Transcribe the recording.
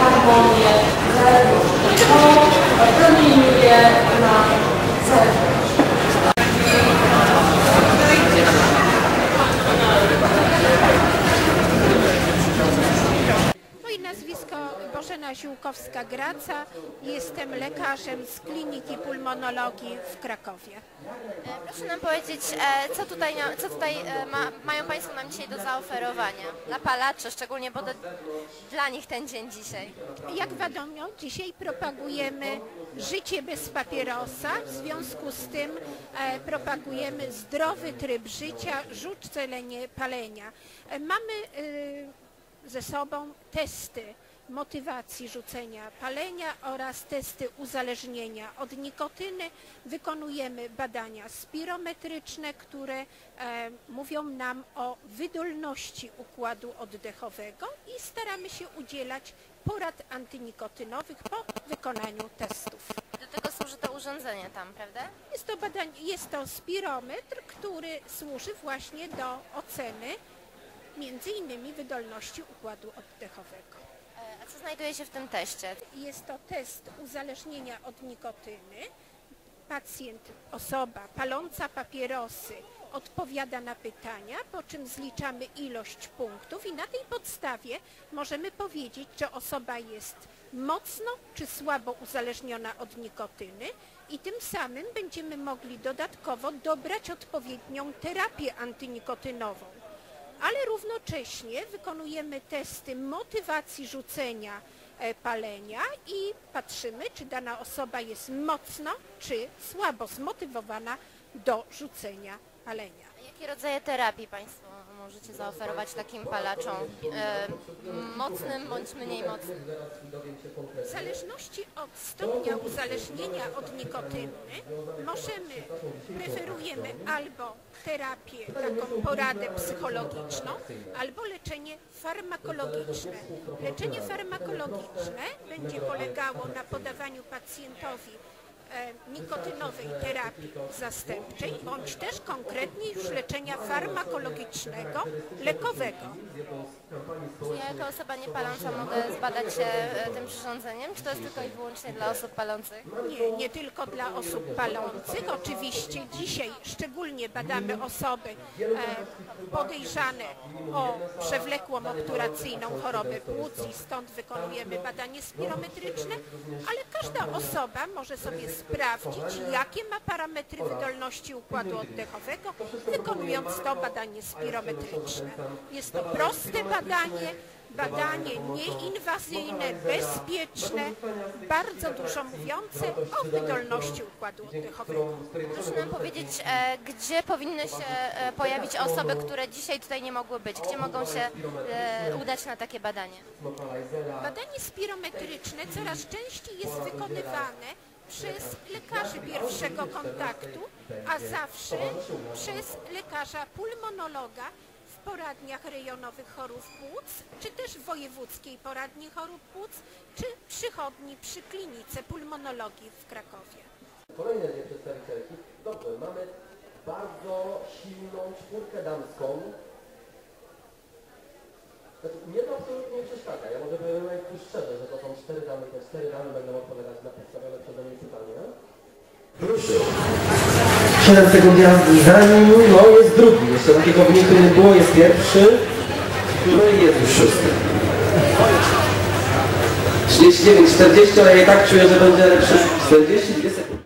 harmonię, to promieniuje na Katarzyna Ziółkowska-Graca. Jestem lekarzem z Kliniki Pulmonologii w Krakowie. E, Proszę nam powiedzieć, e, co tutaj, co tutaj e, ma, mają Państwo nam dzisiaj do zaoferowania? Dla palaczy, szczególnie, bo to dla nich ten dzień dzisiaj. Jak wiadomo, dzisiaj propagujemy życie bez papierosa. W związku z tym propagujemy zdrowy tryb życia, rzucenie palenia. Mamy ze sobą testy motywacji rzucenia palenia oraz testy uzależnienia od nikotyny. Wykonujemy badania spirometryczne, które e, mówią nam o wydolności układu oddechowego i staramy się udzielać porad antynikotynowych po wykonaniu testów. Do tego służy to urządzenie tam, prawda? Jest to, badań, jest to spirometr, który służy właśnie do oceny między innymi wydolności układu oddechowego. E, A co znajduje się w tym teście? Jest to test uzależnienia od nikotyny. Pacjent, osoba paląca papierosy odpowiada na pytania, po czym zliczamy ilość punktów i na tej podstawie możemy powiedzieć, czy osoba jest mocno czy słabo uzależniona od nikotyny i tym samym będziemy mogli dodatkowo dobrać odpowiednią terapię antynikotynową ale równocześnie wykonujemy testy motywacji rzucenia e, palenia i patrzymy, czy dana osoba jest mocno czy słabo zmotywowana do rzucenia palenia. Jakie rodzaje terapii Państwo możecie zaoferować takim palaczom? E, mocnym bądź mniej mocnym? W zależności od stopnia uzależnienia od nikotyny możemy, preferujemy albo terapię, taką poradę psychologiczną, albo leczenie farmakologiczne. Leczenie farmakologiczne będzie polegało na podawaniu pacjentowi nikotynowej terapii zastępczej, bądź też konkretnie już leczenia farmakologicznego, lekowego. Czy ja jako osoba niepaląca mogę zbadać się e, tym przyrządzeniem? Czy to jest tylko i wyłącznie dla osób palących? Nie, nie tylko dla osób palących. Oczywiście dzisiaj szczególnie badamy osoby e, podejrzane o przewlekłą obturacyjną chorobę płuc i stąd wykonujemy badanie spirometryczne, ale każda osoba może sobie sprawdzić, jakie ma parametry wydolności układu oddechowego, wykonując to badanie spirometryczne. Jest to proste badanie, badanie nieinwazyjne, bezpieczne, bardzo dużo mówiące o wydolności układu oddechowego. Proszę nam powiedzieć, e, gdzie powinny się e, pojawić osoby, które dzisiaj tutaj nie mogły być? Gdzie mogą się e, udać na takie badanie? Badanie spirometryczne coraz częściej jest wykonywane przez lekarzy pierwszego kontaktu, a zawsze przez lekarza pulmonologa w poradniach rejonowych chorób płuc, czy też w wojewódzkiej poradni chorób płuc, czy przychodni przy klinice pulmonologii w Krakowie. Kolejne dwie przedstawicielki. Dobrze, mamy bardzo silną czwórkę damską. Znaczy, mnie to absolutnie nie przeszkadza. Ja może powiem najpierw szczerze, że to są cztery damy, te cztery damy będą odpowiadać na postawione przeze mnie pytania. Proszę. 7 sekund jazdy za nim, no jest drugi. Jeszcze takiego wyniku nie było, jest pierwszy. No i jest już szósty. 39, 40, ale ja i tak czuję, że będzie lepszy. 42 sekundy.